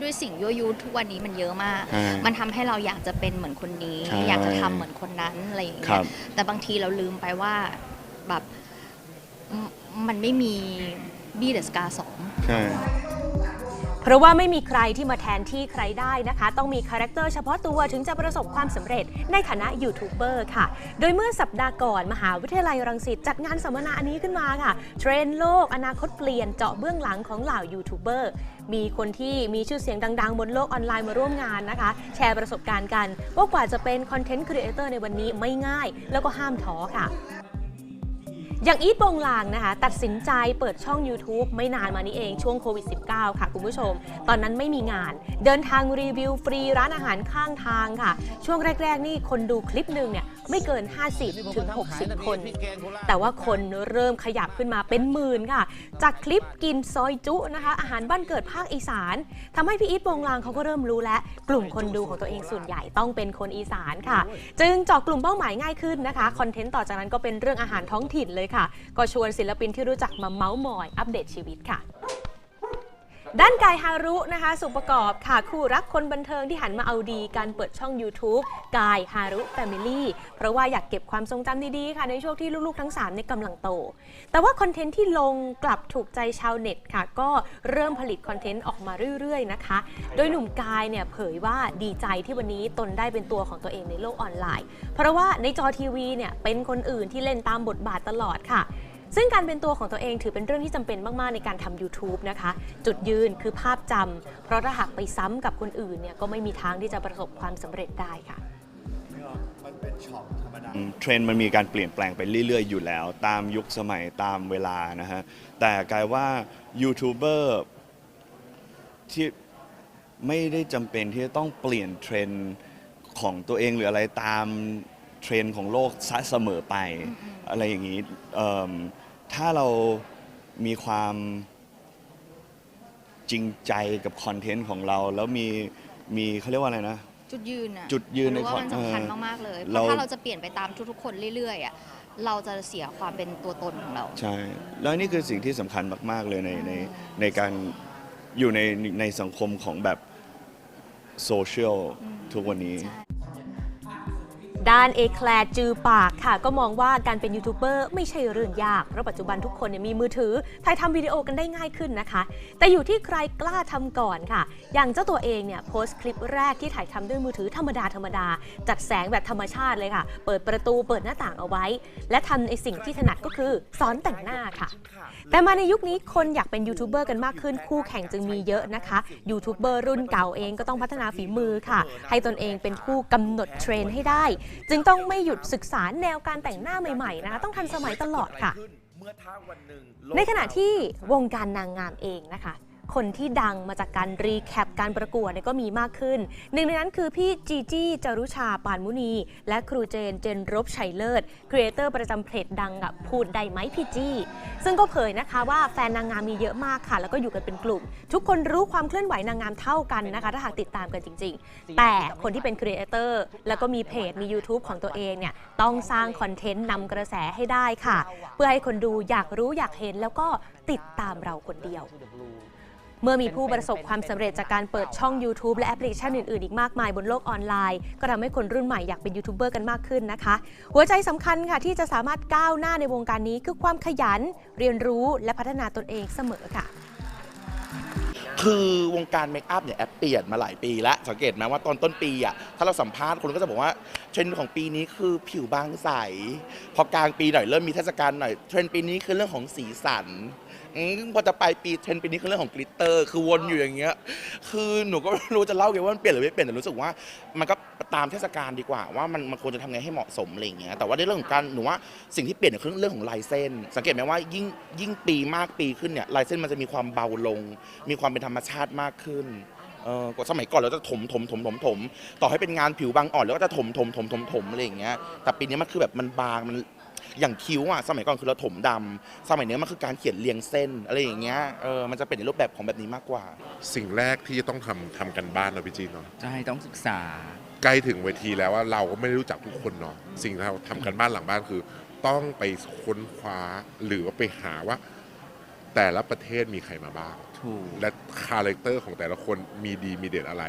ด้วยสิ่งยั่วยุทุกวันนี้มันเยอะมากใช่มันทำให้เราอยากจะเป็นเหมือนคนนี้ ใช่อยากจะทำเหมือนคนนั้นอะไรอย่างคเงี้รัยบ แต่บางทีเราลืมไปว่าแบบมมันไม่มีบีเดสกาสอง ใช่ เพราะว่าไม่มีใครที่มาแทนที่ใครได้นะคะ ต้องมีคาแรคเตอร์เฉพาะตัวถึงจะประสบความสำเร็จในฐานะยูทูบเบอร์ค่ะ โดยเมื่อสัปดาห์ก่อน มหาวิทยาลัยรังสิตจัดงานสัมมนาอันนี้ขึ้นมาค่ะเทรนโลก อนาคตเปลี่ยนเจาะเบื้องหลังของเหล่ายูทูบเบอร์มีคนที่มีชื่อเสียงดัง ๆ บนโลกออนไลน์มาร่วมงานนะคะ แชร์ประสบการณ์กันว่ากว่าจะเป็นคอนเทนต์ครีเอเตอร์ในวันนี้ไม่ง่าย แล้วก็ห้ามท้อค่ะ อย่างอีทโปงลางนะคะ ตัดสินใจเปิดช่อง YouTube ไม่นานมานี้เองช่วงโควิด -19 ค่ะคุณผู้ชม ตอนนั้นไม่มีงาน เดินทางรีวิวฟรีร้านอาหารข้างทางค่ะ ช่วงแรก ๆ นี่คนดูคลิปหนึ่งเนี่ยไม่เกิน 50 ถึง 60 คน แต่ว่าคนเริ่มขยับขึ้นมาเป็นหมื่นค่ะ จากคลิปกินซอยจุนะคะ อาหารบ้านเกิดภาคอีสานทำให้พี่อีทโปงลางเขาก็เริ่มรู้แล้ว กลุ่มคนดูของตัวเองส่วนใหญ่ต้องเป็นคนอีสานค่ะ จึงเจาะกลุ่มเป้าหมายง่ายขึ้นนะคะคอนเทนต์ต่อจากนั้นก็เป็นเรื่องอาหารท้องถิ่นเลยค่ะ ก็ชวนศิลปินที่รู้จักมาเมาส์มอยอัปเดตชีวิตค่ะ ด้านกายฮารุนะคะ สุประกอบค่ะคู่รักคนบันเทิงที่หันมาเอาดีการเปิดช่อง YouTube กายฮารุแฟมิลี่เพราะว่าอยากเก็บความทรงจำดีๆค่ะในช่วงที่ลูกๆทั้ง3ในกำลังโต แต่ว่าคอนเทนต์ที่ลงกลับถูกใจชาวเน็ตค่ะ ก็เริ่มผลิตคอนเทนต์ออกมาเรื่อยๆนะคะ โดยหนุ่มกายเนี่ยเผยว่าดีใจที่วันนี้ตนได้เป็นตัวของตัวเองในโลกออนไลน์ เพราะว่าในจอทีวีเนี่ยเป็นคนอื่นที่เล่นตามบทบาทตลอดค่ะ ซึ่งการเป็นตัวของตัวเองถือเป็นเรื่องที่จำเป็นมาก ๆ ในการทำ YouTube นะคะ จุดยืนคือภาพจำเพราะถ้าหากไปซ้ำกับคนอื่นเนี่ยก็ไม่มีทางที่จะประสบความสำเร็จได้ค่ะอืมเทรนด์มันมีการเปลี่ยนแปลงไปเรื่อย ๆ อยู่แล้ว ตามยุคสมัยตามเวลานะฮะ แต่กลายว่ายูทูบเบอร์ที่ไม่ได้จำเป็นที่จะต้องเปลี่ยนเทรนด์ของตัวเองหรืออะไรตามเทรนด์ของโลกซะเสมอไป อะไรอย่างนี้ ถ้าเรามีความจริงใจกับคอนเทนต์ของเรา แล้วมีมีเขาเรียกว่าอะไรนะ จุดยืนอะจุดยืนในรู้ว่ามันคอนสำคัญเออมาก ๆ เลย เพเราราะถ้าเราจะเปลี่ยนไปตามทุกๆคนเรื่อยๆอะเราจะเสียความเป็นตัวตนของเรา ใช่ แล้วนี่คือสิ่งที่สำคัญมาก ๆ เลยในในในการอยู่ในในสังคมของแบบโซเชียลทุกวันนี้ ด้านเอแคลร์จือปากค่ะ ก็มองว่าการเป็นยูทูบเบอร์ไม่ใช่เรื่องยากเพราะปัจจุบันทุกคนเนี่ยมีมือถือถ่ายทำวิดีโอกันได้ง่ายขึ้นนะคะ แต่อยู่ที่ใครกล้าทำก่อนค่ะ อย่างเจ้าตัวเองเนี่ยโพสต์คลิปแรกที่ถ่ายทำด้วยมือถือธรรมดาธรรมดา จัดแสงแบบธรรมชาติเลยค่ะ เปิดประตูเปิดหน้าต่างเอาไว้ และทำในสิ่งที่ถนัดก็คือสอนแต่งหน้าค่ะ แต่มาในยุคนี้คนอยากเป็นยูทูบเบอร์กันมากขึ้นคู่แข่งจึงมีเยอะนะคะยูทูบเบอร์รุ่นเก่าเองก็ต้องพัฒนาฝีมือค่ะ ให้ตนเองเป็นผู้กำหนดเทรนด์ให้ได้จึงต้องไม่หยุดศึกษาแนวการแต่งหน้าใหม่ๆนะคะต้องทันสมัยตลอดค่ะ ในขณะที่วงการนางงามเองนะคะ คนที่ดังมาจากการรีแคปการประกวดเนี่ยก็มีมากขึ้น หนึ่งในนั้นคือพี่จีจี้จารุชาปานมุนี และครูเจนเจนรบชัยเลิศครีเอเตอร์ประจำเพจดังกับพูดได้ไหมพี่จี้ซึ่งก็เผยนะคะว่าแฟนนางงามมีเยอะมากค่ะ แล้วก็อยู่กันเป็นกลุ่ม ทุกคนรู้ความเคลื่อนไหวนางงามเท่ากันนะคะ ถ้าหากติดตามกันจริง ๆ แต่คนที่เป็นครีเอเตอร์แล้วก็มีเพจมี YouTube ของตัวเองเนี่ยต้องสร้างคอนเทนต์นำกระแสให้ได้ค่ะ เพื่อให้คนดูอยากรู้อยากเห็นแล้วก็ติดตามเราคนเดียว เมื่อมีผู้ประสบความสำเร็จจากการเปิดช่อง YouTube และแอปพลิเคชันอื่น ๆ อีกมากมายบนโลกออนไลน์ ก็ทำให้คนรุ่นใหม่อยากเป็นยูทูบเบอร์กันมากขึ้นนะคะ หัวใจสำคัญค่ะที่จะสามารถก้าวหน้าในวงการนี้คือความขยัน เรียนรู้และพัฒนาตนเองเสมอค่ะ คือวงการเมคอัพเนี่ยแอปเปลี่ยนมาหลายปีแล้ว สังเกตไหมว่าตอนต้นปีอะถ้าเราสัมภาษณ์คนก็จะบอกว่าเทรนด์ของปีนี้คือผิวบางใส พอกลางปีหน่อยเริ่มมีเทศกาลหน่อยเทรนด์ปีนี้คือเรื่องของสีสันอมพอจะไปลายปีเทรนด์ปีนี้คือเรื่องของกลิตเตอร์ คือวนอยู่อย่างเงี้ย คือหนูก็ไม่รู้จะเล่าไงว่ามันเปลี่ยนหรือไม่เปลี่ยนแต่รู้สึกว่ามันก็ ตามเทศกาลดีกว่า ว่ามันมันควรจะทำไงให้เหมาะสมอะไรอย่างเงี้ยแต่ว่าในเรื่องของการหนูว่าสิ่งที่เปลี่ยนคือเรื่องของลายเส้น สังเกตไหมว่ายิ่งยิ่งปีมากปีขึ้นเนี่ยลายเส้นมันจะมีความเบาลง มีความเป็นธรรมชาติมากขึ้นเออกว่าสมัยก่อนเราจะถมถมถมถมถมต่อให้เป็นงานผิวบางอ่อนแล้วก็จะถมถมถมถมถมอะไรอย่างเงี้ยแต่ปีนี้มันคือแบบมันบางมันอย่างคิ้วอะสมัยก่อนคือเราถมดำสมัยนี้มันคือการเขียนเรียงเส้นอะไรอย่างเงี้ยเออมันจะเป็นในรูปแบบของแบบนี้มากกว่า สิ่งแรกที่จะต้องทำทำกันบ้านนะพี่จีนเนาะ ใช่ต้องศึกษา ใกล้ถึงเวทีแล้วว่าเราก็ไม่ได้รู้จักทุกคนเนาะสิ่งที่เราทำกันบ้านหลังบ้านคือ ต้องไปค้นคว้าหรือว่าไปหาว่า แต่ละประเทศมีใครมาบ้างถถูก และคาแรคเตอร์ของแต่ละคนมีดีมีเด่นอะไร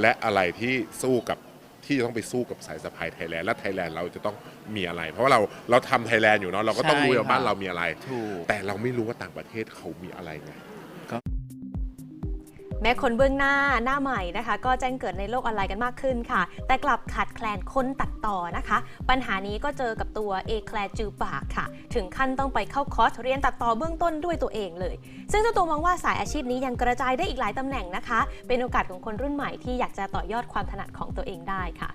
และอะไรที่สู้กับที่จะต้องไปสู้กับสายสะพายไทยแลนด์และไทยแลนด์เราจะต้องมีอะไร เพราะว่าเราเราทำไทยแลนด์อยู่เนาะเราก็ต้องใช่รู้ว่าครับบ้านเรามีอะไร ถูก แต่เราไม่รู้ว่าต่างประเทศเขามีอะไรไง แม้คนเบื้องหน้าหน้าใหม่นะคะ ก็แจ้งเกิดในโลกออนไลน์กันมากขึ้นค่ะ แต่กลับขาดแคลนคนตัดต่อนะคะ ปัญหานี้ก็เจอกับตัวเอแคลจือปากค่ะ ถึงขั้นต้องไปเข้าคอร์สเรียนตัดต่อเบื้องต้นด้วยตัวเองเลย ซึ่งเจ้าตัวมองว่าสายอาชีพนี้ยังกระจายได้อีกหลายตำแหน่งนะคะ เป็นโอกาสของคนรุ่นใหม่ที่อยากจะต่อยอดความถนัดของตัวเองได้ค่ะ